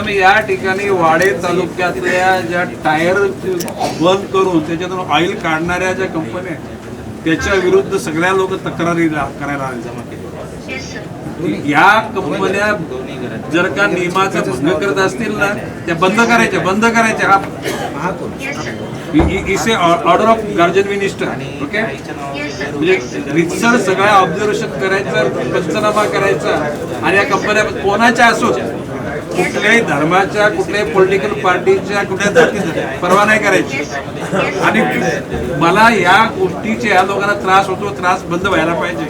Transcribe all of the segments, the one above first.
Madam या ठिकाणी वाडे तालुक्यातल्या ज्या टायर बंद करून त्याच्यातून ऑइल काढणाऱ्या ज्या कंपन्या त्याच्या विरुद्ध सगळ्या लोक तक्रारी करायला आले जमा केली. या कंपन्या जर का नियमाचा भंग करत असतील ना त्या बंद करायच्या बंद करायच्या. हा. इसे order of guardian minister okay म्हणजे रितसर सगळ्या ऑब्झर्वेशन करायचं पंचनामा करायचा आणि या कंपन्या कोणाच्या असो कुठल्याही धर्माच्या कुठल्याही पॉलिटिकल पार्टीच्या कुठल्या परवा नाही करायची. आणि मला या गोष्टीचे या लोकांना त्रास होतो त्रास बंद व्हायला पाहिजे.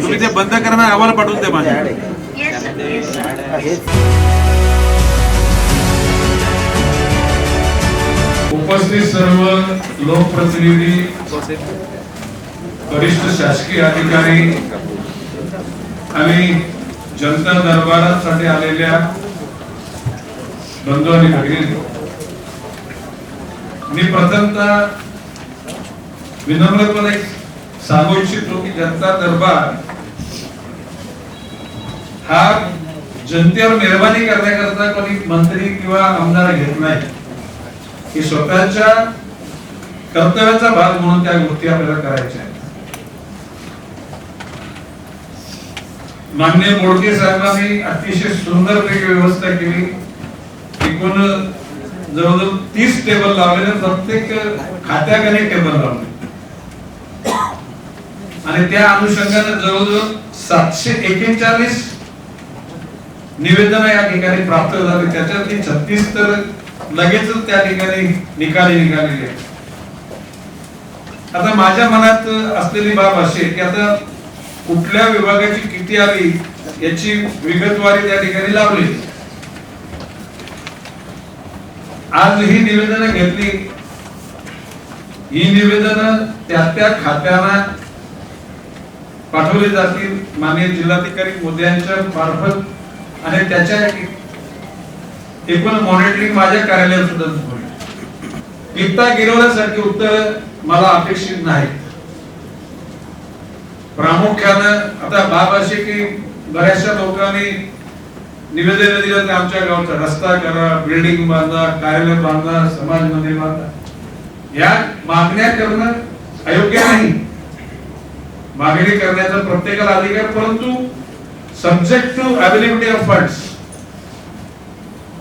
तुम्ही ते बंद करणार अहवाल पाठवून दे माझ्या. उपस्थित सर्व लोकप्रतिनिधी वरिष्ठ शासकीय अधिकारी आणि जनता दरबारासाठी आलेल्या बंधू आणि भगिनी मी प्रथमतः विनम्रपणे सांगू इच्छितो की जनता दरबार हा जनतेवर मेहरबानी करण्याकरता कोणी मंत्री किंवा आमदार घेत नाही. की स्वतःच्या कर्तव्याचा भाग म्हणून त्या गोष्टी आपल्याला करायच्या माननीय मोडके साहेबांनी अतिशय सुंदरपैकी व्यवस्था केली. एकूण जवळजवळ तीस टेबल लावलेले प्रत्येक खात्याकडे टेबल लावले. आणि त्या अनुषंगाने जवळजवळ सातशे एकेचाळीस निवेदन या ठिकाणी प्राप्त झाली. त्याच्यातली छत्तीस तर लगेचच त्या ठिकाणी निकाली निघालेली आहे. आता माझ्या मनात असलेली बाब अशी आहे की आता कुठल्या विभागाची किती आली याची विगतवारी त्या ठिकाणी लावली आज ही निवेदन घेतली. ही निवेदन त्या त्या खात्यांना पाठवली जातील माननीय जिल्हाधिकारी मोदयांच्या मार्फत. आणि त्याच्या एकूण मॉनिटरिंग माझ्या कार्यालयात सुद्धा होईल. पित्ता गिरवण्यासारखी उत्तर मला अपेक्षित नाही प्रामुख्यानं आता बाब अशी की बऱ्याचशा लोकांनी निवेदन दिलं ते आमच्या गावचा रस्ता करा बिल्डिंग बांधा कार्यालय बांधा समाज मंदिर बांधा. या मागण्या करणं अयोग्य नाही. मागणी करण्याचा प्रत्येकाला अधिकार परंतु subject to availability of funds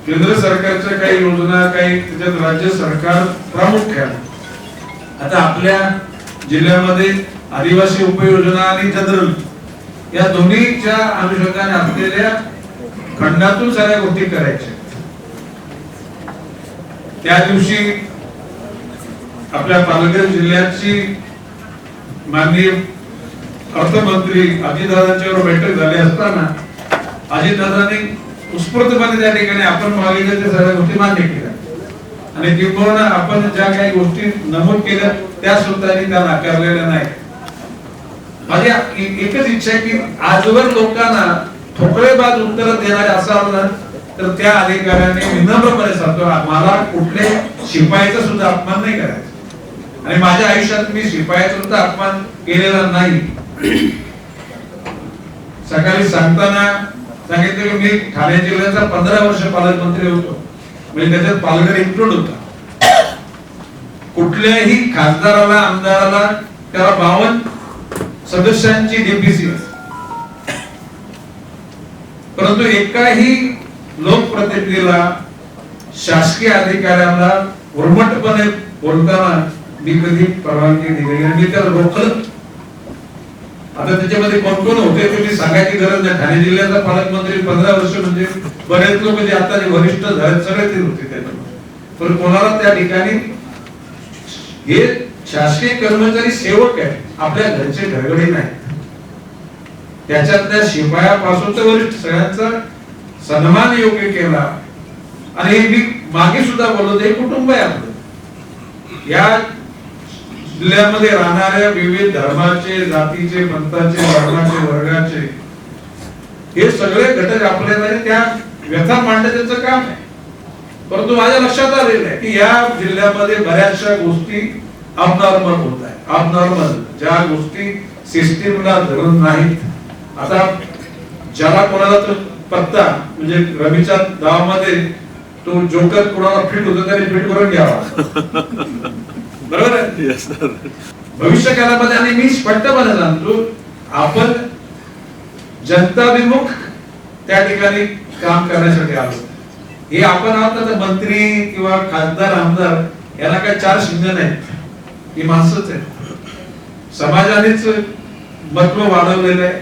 केंद्र सरकारच्या काही योजना काही त्याच्यात राज्य सरकार प्रामुख्याने. आता आपल्या जिल्ह्यामध्ये आदिवासी उपयोजना आणि जनरल या दोन्हीच्या अनुषंगाने असलेल्या खंडातून सगळ्या गोष्टी करायच्या. त्या दिवशी आपल्या पालघर जिल्ह्याची माननीय अर्थमंत्री अजितदादांच्यावर बैठक झाली असताना अजितदादांनी उत्स्फूर्तपणे त्या ठिकाणी आपण मागितल्या सगळ्या गोष्टी मान्य केल्या. आणि किंबहुना आपण ज्या काही गोष्टी नमूद केल्या त्या सुद्धा त्या नाकारलेल्या नाही म्हणजे माझी एकच इच्छा आहे की आजवर लोकांना ठोकळेबाज उत्तर देणारे असाल ना तर त्या अधिकाऱ्याने विनम्रपणे सांगतो मला कुठले शिपायाचा सुद्धा अपमान नाही करायचा. आणि माझ्या आयुष्यात मी शिपायाचा सुद्धा अपमान केलेला नाही. सकाळी सांगताना सांगितलं की मी ठाणे जिल्ह्याचा पंधरा वर्ष पालकमंत्री होतो. म्हणजे त्याच्यात पालघर इन्क्लूड होता. कुठल्याही खासदाराला आमदाराला त्याला बावन सदस्यांची डीपीसी परंतु एकाही लोकप्रतिनिधीला शासकीय अधिकाऱ्यांना उर्मटपणे बोलताना मी कधी परवानगी दिलेली आणि मी त्याला रोखलं. आता त्याच्यामध्ये कोण कोण होते ते मी सांगायची गरज नाही. ठाणे जिल्ह्याचा पालकमंत्री पंधरा वर्ष म्हणजे बरेच लोक जे आता जे वरिष्ठ झाले सगळे ते होते त्याच्यामध्ये. पण कोणाला त्या ठिकाणी हे शासकीय कर्मचारी सेवक आहे. आपल्या घरचे घरगडी नाही त्याच्यातल्या शिपायापासून तर वरिष्ठ सगळ्यांचा सन्मान योग्य केला. आणि हे मी मागे सुद्धा बोलत हे कुटुंब आहे आपलं. या जिल्ह्यामध्ये राहणाऱ्या विविध धर्माचे जातीचे पंथाचे वर्णाचे वर्गाचे हे सगळे घटक आपल्याला त्या व्यथा मांडणं त्यांचं काम आहे. परंतु माझ्या लक्षात आलेलं आहे की या जिल्ह्यामध्ये बऱ्याचशा गोष्टी अबनॉर्मल होत आहेत अबनॉर्मल ज्या गोष्टी सिस्टीमला धरून नाहीत. आता ज्याला कोणाला तर पत्ता म्हणजे रवीच्या गावामध्ये तो जोकर कोणाला फिट होतो त्याने फिट करून घ्यावा. बरोबर आहे? भविष्य काळामध्ये आणि मी स्पष्टपणे सांगतो आपण जनताभिमुख त्या ठिकाणी काम करण्यासाठी आलो. हे आपण आहोत मंत्री किंवा खासदार आमदार याला काय चार शिंग नाहीत. ही माणसंच आहेत. समाजानेच महत्त्व वाढवलेलं आहे.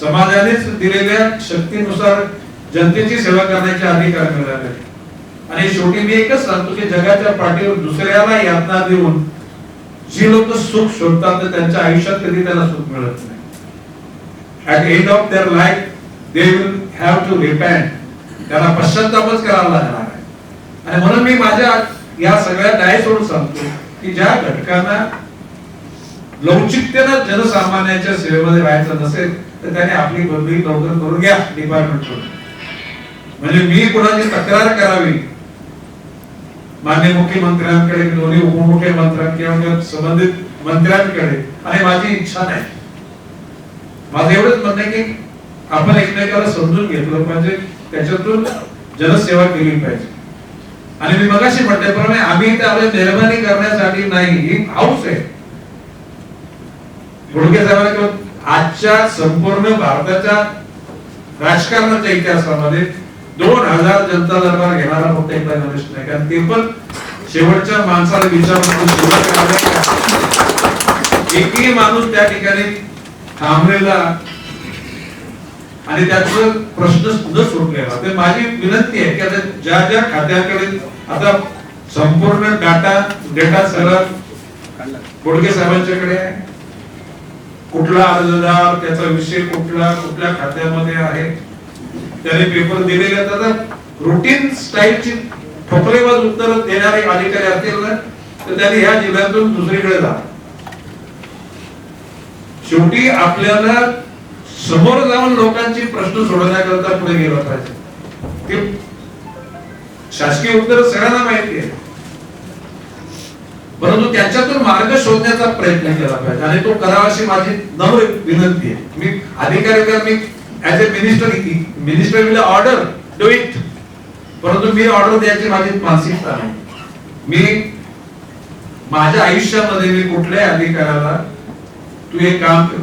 समाजानेच दिलेल्या शक्तीनुसार जनतेची सेवा करण्याचे अधिकार मिळाले. आणि शेवटी मी एकच सांगतो की जगाच्या पाठीवर दुसऱ्याला यातना देऊन जी लोक सुख शोधतात तर त्यांच्या आयुष्यात कधी त्याला सुख मिळत नाही. At end of their life they have to to repent. त्याला पश्चातापच करावा लागणार आहे. आणि म्हणून मी माझ्या या सगळ्या डाय सोडून सांगतो की ज्या घटकांना लवचिकतेनं जनसामान्यांच्या सेवेमध्ये राहायचं नसेल तर त्याने आपली बदली लवकर करून घ्या डिपार्टमेंट म्हणजे मी कोणाची तक्रार करावी? मान्य मुख्यमंत्र्यांकडे दोन्ही उपमुख्यमंत्र्यांकडे किंवा संबंधित मंत्र्यांकडे. आणि माझी इच्छा नाही. माझं एवढंच म्हणणं आहे की आपण एकमेकाला समजून घेतलं पाहिजे. त्याच्यातून जनसेवा केली पाहिजे. आणि मी मगाशी म्हटल्याप्रमाणे आम्ही त्यावर मेहरबानी करण्यासाठी नाही ही हाऊस आहे. घोडके साहेबांना किंवा आजच्या संपूर्ण भारताच्या राजकारणाच्या इतिहासामध्ये दोन हजार जनता दरबार घेणारा फक्त एकदा गणेश नाही कारण ते पण शेवटच्या माणसाला विचारून सुरुवात एकही माणूस त्या ठिकाणी थांबलेला आणि त्याचं प्रश्न न सुटलेला तर माझी विनंती आहे की आता ज्या ज्या खात्याकडे आता संपूर्ण डाटा डेटा सगळा बोडके साहेबांच्याकडे आहे. कुठला अर्जदार त्याचा विषय कुठला कुठल्या खात्यामध्ये आहे? त्याने पेपर दिलेले आहेत. आता रुटीन स्टाईलची ठोकलेबाज उत्तर देणारे अधिकारी असतील ना तर त्यांनी ह्या जिल्ह्यातून दुसरीकडे जा. शेवटी आपल्याला समोर जाऊन लोकांची प्रश्न सोडवण्याकरता पुढे गेला पाहिजे. ते शासकीय उत्तर सगळ्यांना माहिती आहे. परंतु त्याच्यातून मार्ग शोधण्याचा प्रयत्न केला पाहिजे. आणि तो करावा अशी माझी नम्र विनंती आहे. मी अधिकारी मी as a minister minister will order do it परंतु मी ऑर्डर द्यायची माझी मानसिकता नाही. मी माझ्या आयुष्यामध्ये मी कुठल्याही अधिकाऱ्याला तू हे काम कर.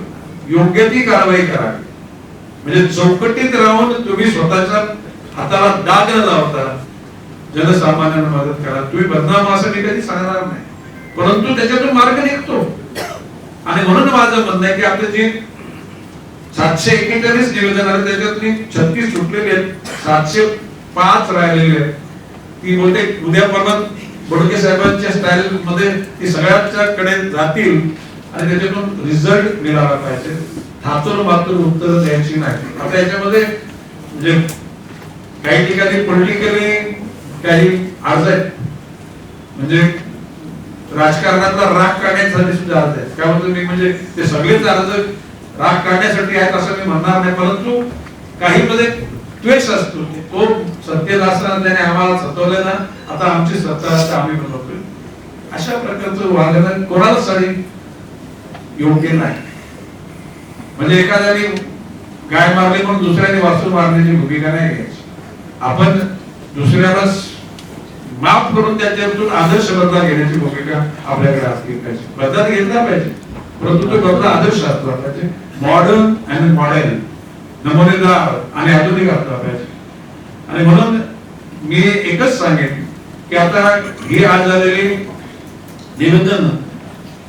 योग्य ती कारवाई करावी. म्हणजे चौकटीत राहून तुम्ही स्वतःच्या हाताला दाग न लावता जनसामान्यांना मदत करा. तुम्ही बदनाम असं मी कधी सांगणार नाही. परंतु त्याच्यातून मार्ग निघतो. आणि म्हणून माझं म्हणणं आहे की आपले जे सातशे एकेचाळीस निवेदन आले त्याच्यातली छत्तीस सुटलेले आहेत सातशे पाच राहिलेले आहेत. ती बोलते उद्या परत बोडके साहेबांच्या स्टाईल मध्ये ती सगळ्यांच्या कडे जातील. आणि त्याच्यातून रिझल्ट मिळाला पाहिजे. थाचून मात्र उत्तर द्यायची नाही. आता याच्यामध्ये म्हणजे काही ठिकाणी पॉलिटिकली काही अर्ज आहेत म्हणजे राजकारणातला राग काढण्यासाठी सुद्धा अर्ज आहेत. काय म्हणतो मी म्हणजे ते सगळेच अर्ज राग काढण्यासाठी आहेत असं मी म्हणणार नाही परंतु काही मध्ये द्वेष असतो की तो सत्तेत असताना त्याने आम्हाला सतवलं ना आता आमची सत्ता आम्ही बनवतोय. अशा प्रकारचं वागणं कोणाला सरी योग्य नाही. म्हणजे एखाद्याने गाय मारली म्हणून दुसऱ्याने वासू मारण्याची भूमिका नाही घ्यायची. आपण दुसऱ्याला माफ करून त्याच्यातून आदर्श बदला घेण्याची भूमिका आपल्याकडे असली पाहिजे. बदला घेतला पाहिजे. परंतु तो बदला आदर्श असला पाहिजे. मॉडर्न आणि मॉडेल नमुनेदार आणि आधुनिक असला पाहिजे. आणि म्हणून मी एकच सांगेन की आता ही आज झालेली निवेदन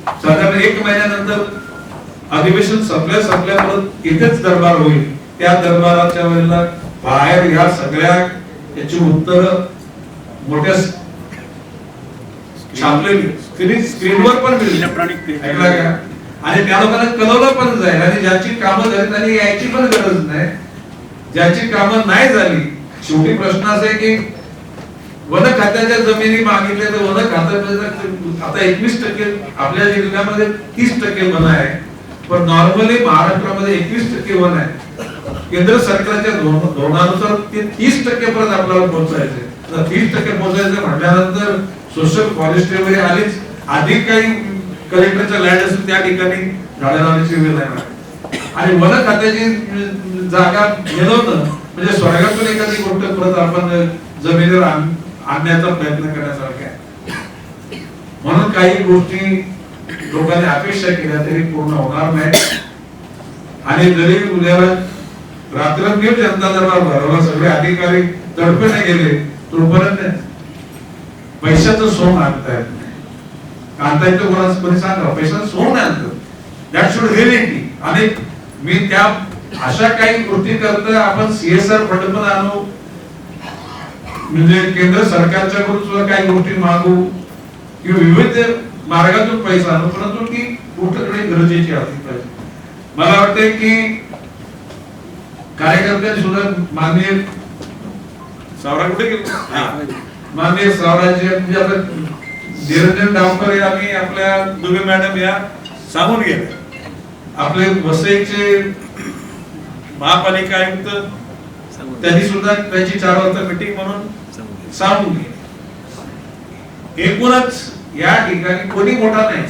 साधारण एक महिन्यानंतर अधिवेशन संपल्या संपल्या परत इथेच दरबार होईल. त्या दरबाराच्या वेळेला बाहेर ह्या सगळ्या याची उत्तर मोठ्या छापलेली स्क्रीन स्क्रीनवर पण मिळेल ऐकला का? आणि त्या लोकांना कळवलं पण जाईल. आणि ज्याची कामं झाली त्यांनी यायची पण गरज नाही ज्याची कामं नाही झाली शेवटी प्रश्न असा आहे की वन खात्याच्या जमिनी मागितल्या तर वन खात्याच्या आता एकवीस टक्के आपल्या जिल्ह्यामध्ये तीस टक्के वन आहे. पण नॉर्मली महाराष्ट्रामध्ये एकवीस टक्के वन आहे. केंद्र सरकारच्या धोरणानुसार ते तीस टक्के पर्यंत आपल्याला पोहोचायचे. तर तीस टक्के पोहोचायचे म्हटल्यानंतर सोशल फॉरेस्ट्री वगैरे आलीच. अधिक काही कलेक्टरच्या लँड असून त्या ठिकाणी झाडे लावण्याची वेळ आहे आणि वन खात्याची जागा मिळवणं म्हणजे स्वर्गातून एखादी गोष्ट परत आपण जमिनीवर आण- आणण्याचा प्रयत्न करण्यासारखा आहे. म्हणून काही गोष्टी लोकांनी अपेक्षा केल्या तरी पूर्ण होणार नाही. आणि जरी उद्याला रात्रंदिवस जनता दरबार भरवला सगळे अधिकारी तडफेने गेले तोपर्यंत पैशाचं सोंग आणता येत नाही. आणता येतं कोणाचं? कोणी सांगा? पैशाचं सोंग नाही आणतं दॅट शुड रिअलिटी आणि मी त्या अशा काही कृती करता आपण सीएसआर फंड पण आणू म्हणजे केंद्र सरकारच्याकडून सुद्धा काही गोष्टी मागू किंवा विविध मार्गातून पैसा आणू परंतु ती गोष्ट गरजेची असली पाहिजे. मला वाटते की कार्यकर्त्यांनी सुद्धा माननीय सावरा कुठे माननीय सावराचे म्हणजे आता निरंजन डावकर हे आम्ही आपल्या दुबे मॅडम या सांगून गेले. आपले वसईचे महापालिका आयुक्त त्यांनी सुद्धा त्यांची चार वाजता मीटिंग म्हणून सांगून घे एकूणच या ठिकाणी कोणी मोठा नाही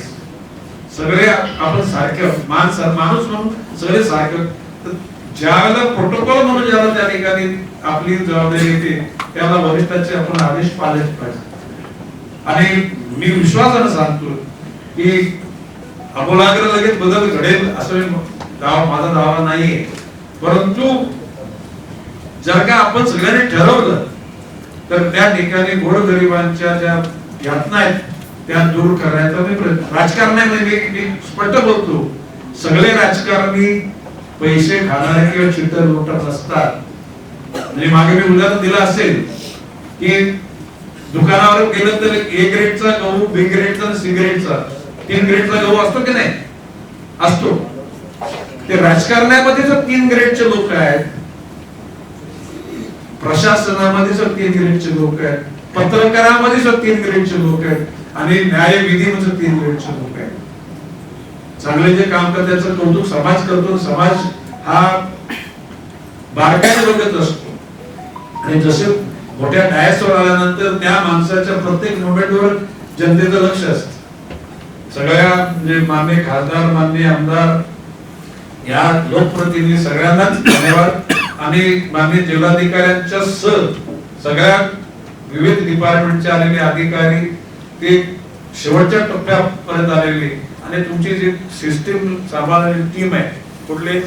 सगळे आपण सारखे माणस माणूस म्हणून सगळे सारखे ज्याला ज्यावेळेला प्रोटोकॉल म्हणून ज्याला त्या ठिकाणी आपली जबाबदारी येते त्याला वरिष्ठाचे आपण आदेश पाळले पाहिजे. आणि मी विश्वासानं सांगतो की अमोलाग्र लगेच बदल घडेल असं दावा माझा दावा नाहीये. परंतु जर का आपण सगळ्यांनी ठरवलं तर त्या ठिकाणी गोरगरिबांच्या ज्या यातना आहेत त्या दूर करायचा मी प्रयत्न राजकारणामध्ये मी स्पष्ट बोलतो. सगळे राजकारणी पैसे खाणारे किंवा चिटर लुटत असतात म्हणजे मागे मी उदाहरण दिलं असेल की दुकानावर गेलं तर ए ग्रेडचा गहू बी ग्रेडचा आणि सी ग्रेडचा तीन ग्रेडचा गहू असतो की नाही? असतो. ते राजकारणामध्ये जर तीन ग्रेडचे लोक आहेत प्रशासनामध्ये जर ग्रेडचे लोक आहेत. पत्रकारामध्ये जर ग्रेडचे लोक आहेत. आणि न्यायविधीमध्ये जर तीन ग्रेडचे लोक आहेत. चांगले जे काम करतात कौतुक समाज करतो. समाज हा बारकाईने बघत असतो. आणि जसे मोठ्या डायसवर आल्यानंतर त्या माणसाच्या प्रत्येक मोमेंटवर जनतेचं लक्ष असत. सगळ्या म्हणजे मान्य खासदार मान्य आमदार या लोकप्रतिनिधी सगळ्यांनाच धन्यवाद. आणि मान्य जिल्हाधिकाऱ्यांच्या सह सगळ्या विविध डिपार्टमेंटचे आलेले अधिकारी ते शेवटच्या टप्प्यापर्यंत आलेले. आणि तुमची जी सिस्टीम सांभाळणारी टीम आहे कुठले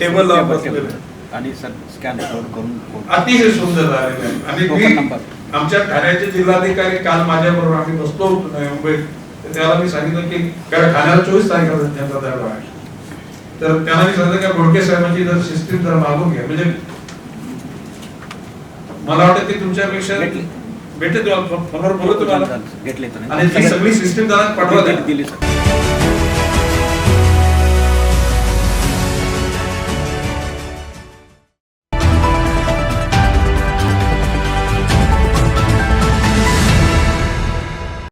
टेबल आणि स्कॅन करून अतिशय सुंदर झालेलं आणि मी. आमच्या ठाण्याचे जिल्हाधिकारी काल माझ्या बरोबर आम्ही बसलो होतो मुंबईत. त्याला मी सांगितलं की कारण ठाण्याला चोवीस तारखेला दरबार आहे. तर त्याला मी सांगितलं की बोडके साहेबांची जर सिस्टीम जर मागून घ्या म्हणजे मला वाटतं की तुमच्यापेक्षा भेटली. भेटेल तुम्हाला आणि ती सगळी सिस्टीम जरा पाठवा दिली